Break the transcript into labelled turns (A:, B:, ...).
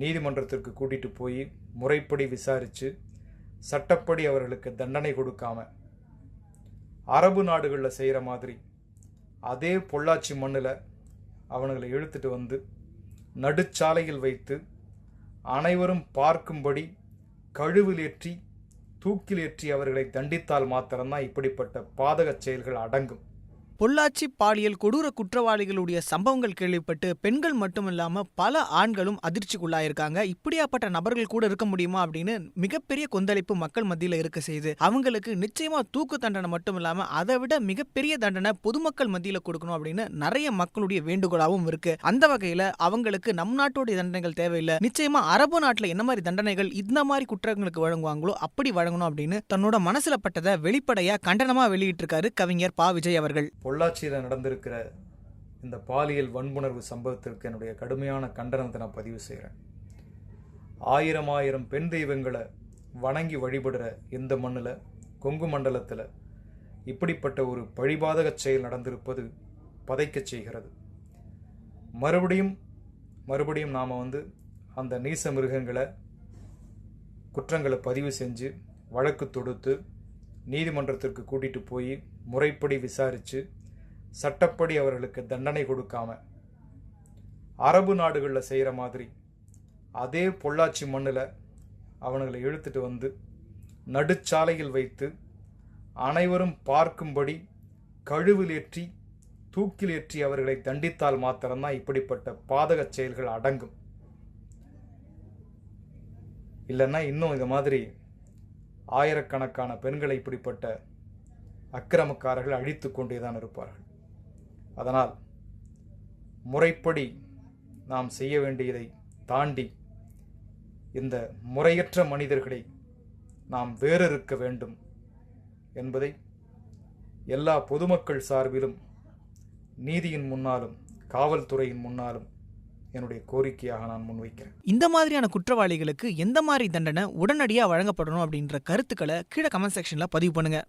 A: நீதிமன்றத்திற்கு கூட்டிட்டு போய் முறைப்படி விசாரித்து சட்டப்படி அவர்களுக்கு தண்டனை கொடுக்காம அரபு நாடுகளில் செய்கிற மாதிரி அதே பொள்ளாச்சி மண்ணில் அவனுங்களை இழுத்துட்டு வந்து நடுச்சாலையில் வைத்து அனைவரும் பார்க்கும்படி கழுவிலேற்றி தூக்கிலேற்றி அவர்களை தண்டித்தால் மாத்திரம்தான் இப்படிப்பட்ட பாதகச் செயல்கள் அடங்கும்.
B: பொள்ளாச்சி பாலியல் கொடூர குற்றவாளிகளுடைய சம்பவங்கள் கேள்விப்பட்டு பெண்கள் மட்டுமில்லாம பல ஆண்களும் அதிர்ச்சிக்குள்ளாயிருக்காங்க. இப்படியாப்பட்ட நபர்கள் கூட இருக்க முடியுமா அப்படின்னு மிகப்பெரிய கொந்தளிப்பு மக்கள் மத்தியில் இருக்க செய்யுது. அவங்களுக்கு நிச்சயமா தூக்கு தண்டனை மட்டும் இல்லாம அதை விட மிகப்பெரிய தண்டனை பொதுமக்கள் மத்தியில் கொடுக்கணும் அப்படின்னு நிறைய மக்களுடைய வேண்டுகோளாகவும் இருக்கு. அந்த வகையில அவங்களுக்கு நம் நாட்டுடைய தண்டனைகள் தேவையில்லை. நிச்சயமா அரபு நாட்டில் என்ன மாதிரி தண்டனைகள் இந்த மாதிரி குற்றங்களுக்கு வழங்குவாங்களோ அப்படி வழங்கணும் அப்படின்னு தன்னோட மனசுல பட்டதை வெளிப்படையா கண்டனமா வெளியிட்டிருக்காரு கவிஞர் பா. விஜய் அவர்கள்.
A: பொள்ளாச்சியில் நடந்திருக்கிற இந்த பாலியல் வன்புணர்வு சம்பவத்திற்கு என்னுடைய கடுமையான கண்டனத்தை நான் பதிவு செய்கிறேன் ஆயிரம் ஆயிரம் பெண் தெய்வங்களை வணங்கி வழிபடுற இந்த மண்ணில் கொங்கு மண்டலத்தில் இப்படிப்பட்ட ஒரு பழிபாதக செயல் நடந்திருப்பது பதைக்கச் செய்கிறது. மறுபடியும் மறுபடியும் நாம் வந்து அந்த நீச மிருகங்களை குற்றங்களை பதிவு செஞ்சு வழக்கு தொடுத்து நீதிமன்றத்திற்கு கூட்டிகிட்டு போய் முறைப்படி விசாரித்து சட்டப்படி அவர்களுக்கு தண்டனை கொடுக்காம அரபு நாடுகளில் செய்கிற மாதிரி அதே பொள்ளாச்சி மண்ணில் அவனுங்களை இழுத்துட்டு வந்து நடுச்சாலையில் வைத்து அனைவரும் பார்க்கும்படி கழுவிலேற்றி தூக்கிலேற்றி அவர்களை தண்டித்தால் மாத்திரம்தான் இப்படிப்பட்ட பாதகச் செயல்கள் அடங்கும். இல்லைன்னா இன்னும் இந்த மாதிரி ஆயிரக்கணக்கான பெண்களை இப்படிப்பட்ட அக்கிரமக்காரர்கள் அழித்து கொண்டே தான் இருப்பார்கள். அதனால் முறைப்படி நாம் செய்ய வேண்டியதை தாண்டி இந்த முறையற்ற மனிதர்களை நாம் வேறிருக்க வேண்டும் என்பதை எல்லா பொதுமக்கள் சார்பிலும் நீதியின் முன்னாலும் காவல்துறையின் முன்னாலும் என்னுடைய கோரிக்கையாக நான் முன்வைக்கிறேன்.
B: இந்த மாதிரியான குற்றவாளிகளுக்கு எந்த மாதிரி தண்டனை உடனடியாக வழங்கப்படணும் அப்படின்ற கருத்துக்களை கீழே கமெண்ட் செக்ஷனில் பதிவு பண்ணுங்கள்